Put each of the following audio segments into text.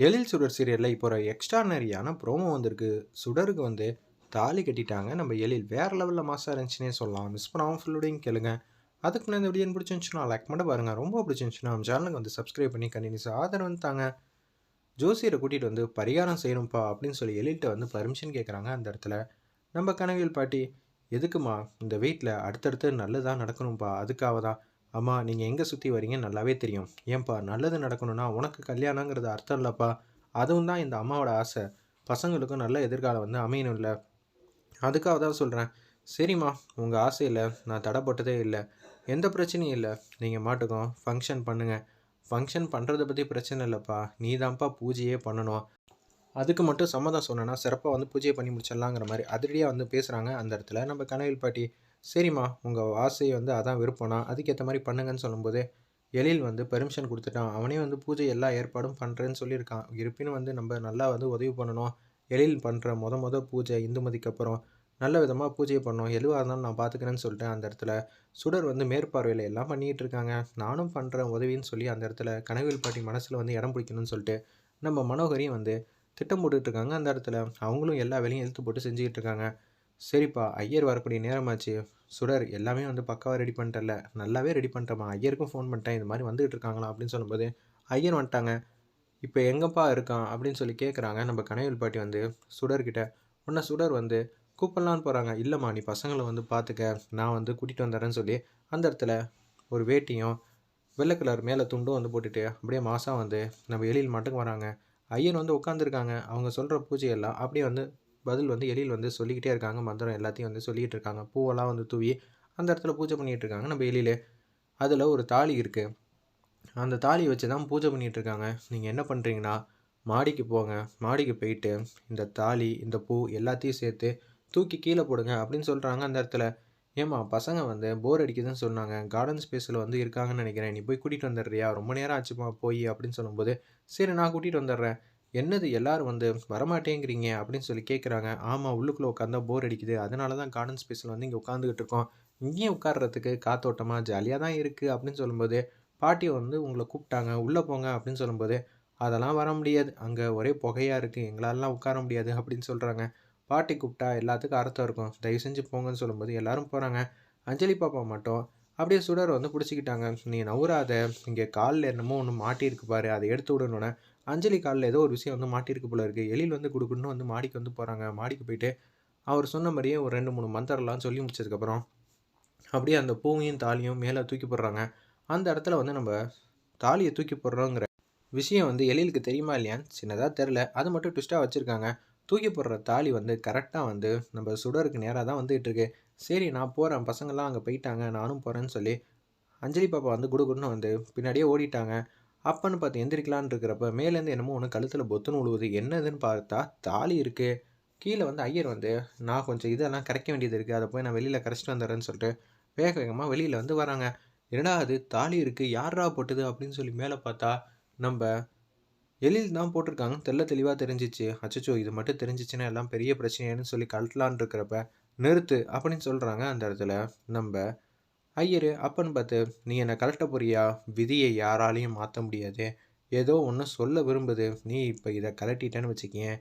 எழில் சுடர் சீரியலில் இப்போ ஒரு எக்ஸ்ட்ரானரியான ப்ரோமோ வந்திருக்கு. சுடருக்கு வந்து தாலி கட்டிட்டாங்க. நம்ம எழில் வேறு லெவலில் மாசாக இருந்துச்சுன்னே சொல்லலாம். மிஸ் பண்ணாமல் ஃபுல்லோடையும் கேளுங்க. அதுக்கு முன்னாடி இந்த வீடியோ பிடிச்சிருந்துச்சுன்னா லைக் மட்டும் பாருங்கள் ரொம்ப பிடிச்சிருந்துச்சுன்னா நம்ம சேனலுக்கு வந்து சப்ஸ்கிரைப் பண்ணி கண்டினியூஸ் ஆதரவு வந்து தாங்க. ஜோசியரை கூட்டிகிட்டு வந்து பரிகாரம் செய்யணும்ப்பா அப்படின்னு சொல்லி எழில்கிட்ட வந்து பர்மிஷன் கேட்குறாங்க அந்த இடத்துல. நம்ம கனவியல் பாட்டி எதுக்குமா இந்த வீட்டில் அடுத்தடுத்து நல்லதாக நடக்கணும்ப்பா அதுக்காக தான்? அம்மா நீங்கள் எங்கே சுற்றி வரீங்க நல்லாவே தெரியும். ஏன்பா நல்லது நடக்கணும்னா உனக்கு கல்யாணங்கிறது அர்த்தம் இல்லைப்பா. அதுவும் தான் இந்த அம்மாவோட ஆசை. பசங்களுக்கும் நல்ல எதிர்காலம் வந்து அமையணும் இல்லை அதுக்காக தான் சொல்கிறேன் சரிம்மா உங்கள் ஆசையில் நான் தடைப்பட்டதே இல்லை. எந்த பிரச்சனையும் இல்லை. நீங்கள் மாட்டுக்கும் ஃபங்க்ஷன் பண்ணுங்கள் ஃபங்க்ஷன் பண்ணுறதை பற்றி பிரச்சனை இல்லைப்பா. நீ தான்ப்பா பூஜையே பண்ணணும். அதுக்கு மட்டும் சம்மதம் சொன்னேன்னா சிறப்பாக வந்து பூஜையை பண்ணி முடிச்சிடலாங்கிற மாதிரி அதிரடியாக வந்து பேசுகிறாங்க அந்த இடத்துல நம்ம கனவில் பாட்டி சரிம்மா உங்கள் ஆசை வந்து அதான் விருப்பம்னா அதுக்கேற்ற மாதிரி பண்ணுங்கன்னு சொல்லும்போது எழில் வந்து பெர்மிஷன் கொடுத்துட்டான். அவனே வந்து பூஜை எல்லா ஏற்பாடும் பண்ணுறேன்னு சொல்லியிருக்கான். இருப்பினும் வந்து நம்ம நல்லா வந்து உதவி பண்ணணும். எழில் பண்ணுற மொத மொதல் பூஜை இந்துமதிக்கு அப்புறம் நல்ல விதமாக பூஜையை பண்ணோம் எதுவாக இருந்தாலும் நான் பார்த்துக்கிறேன்னு சொல்லிட்டு அந்த இடத்துல. சுடர் வந்து மேற்பார்வையில் எல்லாம் பண்ணிகிட்டு இருக்காங்க. நானும் பண்ணுறேன் உதவின்னு சொல்லி அந்த இடத்துல கனவில் பாட்டி மனசில் வந்து இடம் பிடிக்கணும்னு சொல்லிட்டு நம்ம மனோகரியும் வந்து திட்டம் போட்டுட்ருக்காங்க அந்த இடத்துல. அவங்களும் எல்லா வேலையும் இழுத்து போட்டு செஞ்சுக்கிட்டு இருக்காங்க. சரிப்பா ஐயர் வரக்கூடிய நேரமாச்சு. சுடர் எல்லாமே வந்து பக்காவாக ரெடி பண்ணிட்டல நல்லாவே ரெடி பண்ணிட்டேம்மா. ஐயருக்கும் ஃபோன் பண்ணிட்டேன். இந்த மாதிரி வந்துகிட்டு இருக்காங்களா அப்படின்னு சொல்லும்போது ஐயர் வந்துட்டாங்க. இப்போ எங்கப்பா இருக்கான் அப்படின்னு சொல்லி கேட்குறாங்க நம்ம கனைவில் பாட்டி வந்து சுடர்கிட்ட உன்னை சுடர் வந்து கூப்பிடலான்னு போகிறாங்க இல்லைம்மா நீ பசங்களை வந்து பார்த்துக்க நான் வந்து கூட்டிகிட்டு வந்துடுறேன்னு சொல்லி அந்த இடத்துல ஒரு வேட்டியும் வெள்ளை கலர் மேலே துண்டும் வந்து போட்டுட்டு அப்படியே மாதம் வந்து நம்ம எழில் மட்டும் வராங்க. ஐயன் வந்து உட்காந்துருக்காங்க அவங்க சொல்கிற பூஜையெல்லாம் அப்படியே வந்து பதில் வந்து எலியில் வந்து சொல்லிக்கிட்டே இருக்காங்க. மந்திரம் எல்லாத்தையும் வந்து சொல்லிக்கிட்டு இருக்காங்க. பூவெல்லாம் வந்து தூவி அந்த இடத்துல பூஜை பண்ணிகிட்டு இருக்காங்க. நம்ம எலியில் அதில் ஒரு தாலி இருக்குது அந்த தாலியை வச்சு தான் பூஜை பண்ணிகிட்டு இருக்காங்க. நீங்கள் என்ன பண்ணுறீங்கன்னா மாடிக்கு போங்க. மாடிக்கு போயிட்டு இந்த தாலி இந்த பூ எல்லாத்தையும் சேர்த்து தூக்கி கீழே போடுங்க அப்படின்னு சொல்கிறாங்க அந்த இடத்துல. ஏம்மா பசங்க வந்து போர் அடிக்குதுன்னு சொன்னாங்க. கார்டன் ஸ்பேஸில் வந்து இருக்காங்கன்னு நினைக்கிறேன். நீ போய் கூட்டிகிட்டு வந்துடுறியா? ரொம்ப நேரம் ஆச்சுமா போய் அப்படின்னு சொல்லும்போது சரி நான் கூட்டிகிட்டு வந்துடுறேன். என்னது எல்லோரும் வந்து வரமாட்டேங்கிறீங்க அப்படின்னு சொல்லி கேட்குறாங்க ஆமாம் உள்ளுக்குள்ளே உட்காந்தா போர் அடிக்குது. அதனால தான் கார்டன் ஸ்பேஸில் வந்து இங்கே உட்காந்துக்கிட்டு இருக்கோம். இங்கேயும் உட்காடுறதுக்கு காத்தோட்டமாக ஜாலியாக தான் இருக்குது அப்படின்னு சொல்லும்போது பாட்டி வந்து உங்களை கூப்பிட்டாங்க. உள்ளே போங்க அப்படின்னு சொல்லும்போது அதெல்லாம் வர முடியாது. அங்கே ஒரே புகையாக இருக்குது எங்களாலலாம் உட்கார முடியாது அப்படின்னு சொல்கிறாங்க பாட்டி கூப்பிட்டா எல்லாத்துக்கும் அர்த்தம் இருக்கும். தயவு செஞ்சு போங்கன்னு சொல்லும்போது எல்லோரும் போகிறாங்க அஞ்சலி பாப்பா மட்டும். அப்படியே சுடர் வந்து பிடிச்சிக்கிட்டாங்க. நீ நவுறாத. இங்கே காலில் என்னமோ ஒன்று மாட்டியிருக்கு பாரு. அதை எடுத்து விடணுன்னு அஞ்சலி காலில் ஏதோ ஒரு விஷயம் வந்து மாட்டியிருக்கு போல இருக்குது எழில் வந்து கொடுக்குன்னு வந்து மாடிக்கு வந்து போகிறாங்க மாடிக்கு போயிட்டு அவர் சொன்ன மாதிரியே ஒரு ரெண்டு மூணு மந்திரம்லாம் சொல்லி முடிச்சதுக்கப்புறம் அப்படியே அந்த பூவையும் தாலியும் மேலே தூக்கி போடுறாங்க. அந்த இடத்துல வந்து நம்ம தாலியை தூக்கி போடுறோங்கிற விஷயம் வந்து எழிலுக்கு தெரியுமா இல்லையான்னு சின்னதாக தெரில அது மட்டும் ட்விஸ்ட்டாக வச்சுருக்காங்க. தூக்கி போடுற தாலி வந்து கரெக்டாக வந்து நம்ம சுடருக்கு நேராக தான் வந்துகிட்ருக்கு சரி நான் போகிறேன் பசங்கள்லாம் அங்கே போயிட்டாங்க. நானும் போகிறேன்னு சொல்லி அஞ்சலி பாப்பா வந்து குடுகுடுன்னு வந்து பின்னாடியே ஓடிட்டாங்க. அப்பன்னு பார்த்து எந்திரிக்கலான் இருக்கிறப்ப மேலேருந்து என்னமோ ஒன்று கழுத்தில் பொத்துன்னு உழுவுது. என்னதுன்னு பார்த்தா தாலி இருக்குது கீழே வந்து ஐயர் வந்து நான் கொஞ்சம் இதெல்லாம் கரைக்க வேண்டியது இருக்குது அதை போய் நான் வெளியில் கரைச்சிட்டு வந்துடுறேன்னு சொல்லிட்டு வேக வேகமாக வெளியில் வந்து வராங்க. என்னடா அது தாலி இருக்குது யாரா போட்டது? அப்படின்னு சொல்லி மேலே பார்த்தா நம்ம எழில் தான் போட்டிருக்காங்க தெல்ல தெளிவாக தெரிஞ்சிச்சு. அச்சச்சோ இது மட்டும் தெரிஞ்சிச்சுன்னா எல்லாம் பெரிய பிரச்சனைன்னு சொல்லி கழட்டலான் இருக்கிறப்ப நிறுத்து அப்படின்னு சொல்கிறாங்க அந்த இடத்துல. நம்ம ஐயரு அப்பன்னு பார்த்து நீ என்னை கலட்ட போறியா? விதியை யாராலையும் மாற்ற முடியாது. ஏதோ ஒன்று சொல்ல விரும்புது. நீ இப்போ இதை கலட்டிட்டேன்னு வச்சுக்கேன்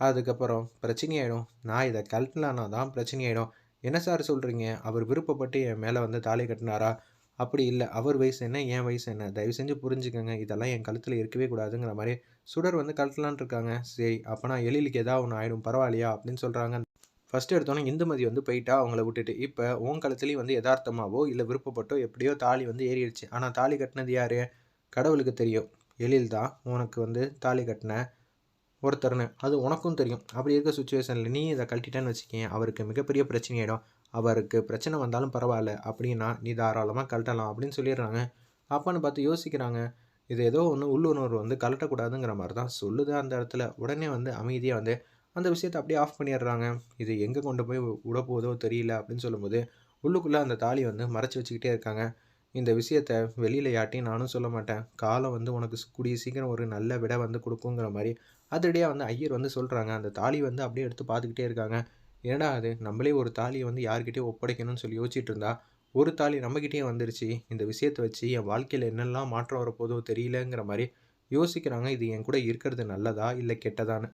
அதுக்கப்புறம் பிரச்சனையாயிடும். நான் இதை கலட்டினானா தான் பிரச்சனையாயிடும். என்ன சார் சொல்கிறீங்க அவர் விருப்பப்பட்டு என் மேலே வந்து தாலி கட்டினாரா? அப்படி இல்லை. அவர் வயசு என்ன என் வயசு என்ன? தயவு செஞ்சு புரிஞ்சுக்கோங்க. இதெல்லாம் என் கழுத்தில் இருக்கவே கூடாதுங்கிற மாதிரி சுடர் வந்து கழட்டலான் இருக்காங்க. சரி அப்போனா எழிலுக்கு ஏதாவது ஒன்று ஆயிடும். பரவாயில்லையா? அப்படின்னு சொல்கிறாங்க ஃபஸ்ட்டு எடுத்தோன்னே இந்துமதி வந்து போயிட்டா அவங்கள விட்டுட்டு. இப்போ உன் காலத்துலேயும் வந்து யதார்த்தமாவோ இல்லை விருப்பப்பட்டோ எப்படியோ தாலி வந்து ஏறிடுச்சு. ஆனால் தாலி கட்டினது யார்? கடவுளுக்கு தெரியும். எழில் தான் உனக்கு வந்து தாலி கட்டின ஒருத்தர்னு. அது உனக்கும் தெரியும். அப்படி இருக்க சுச்சுவேஷனில் நீ இதை கழட்டிட்டேன்னு வச்சுக்கேன் அவருக்கு மிகப்பெரிய பிரச்சனையாயிடும். அவருக்கு பிரச்சனை வந்தாலும் பரவாயில்ல அப்படின்னா நீ தாராளமாக கழட்டலாம் அப்படின்னு சொல்லிடுறாங்க. அப்பான்னு பார்த்து யோசிக்கிறாங்க. இது ஏதோ ஒன்று உள்ளுணர்வு வந்து கலட்டக்கூடாதுங்கிற மாதிரி தான் சொல்லுது அந்த இடத்துல. உடனே வந்து அமைதியாக வந்து அந்த விஷயத்தை அப்படியே ஆஃப் பண்ணிடுறாங்க. இது எங்கே கொண்டு போய் விட போதோ தெரியல அப்படின்னு சொல்லும்போது உள்ளுக்குள்ளே அந்த தாலி வந்து மறைச்சி வச்சுக்கிட்டே இருக்காங்க. இந்த விஷயத்த வெளியில் யாட்டையும் நானும் சொல்ல மாட்டேன். காலம் வந்து உனக்கு கூடிய சீக்கிரம் ஒரு நல்ல விட வந்து கொடுக்குங்கிற மாதிரி அதிரடியாக வந்து ஐயர் வந்து சொல்கிறாங்க அந்த தாலி வந்து அப்படியே எடுத்து பார்த்துக்கிட்டே இருக்காங்க. ஏன்னா அது? நம்மளே ஒரு தாலியை வந்து யார்கிட்டயே ஒப்படைக்கணும்னு சொல்லி யோசிச்சுட்டு இருந்தா ஒரு தாலி நம்மக்கிட்டே வந்துருச்சு. இந்த விஷயத்தை வச்சு என் வாழ்க்கையில் என்னெல்லாம் மாற்றம் வரப்போதோ தெரியலங்கிற மாதிரி யோசிக்கிறாங்க. இது என் கூட இருக்கிறது நல்லதா இல்லை கெட்டதான்னு.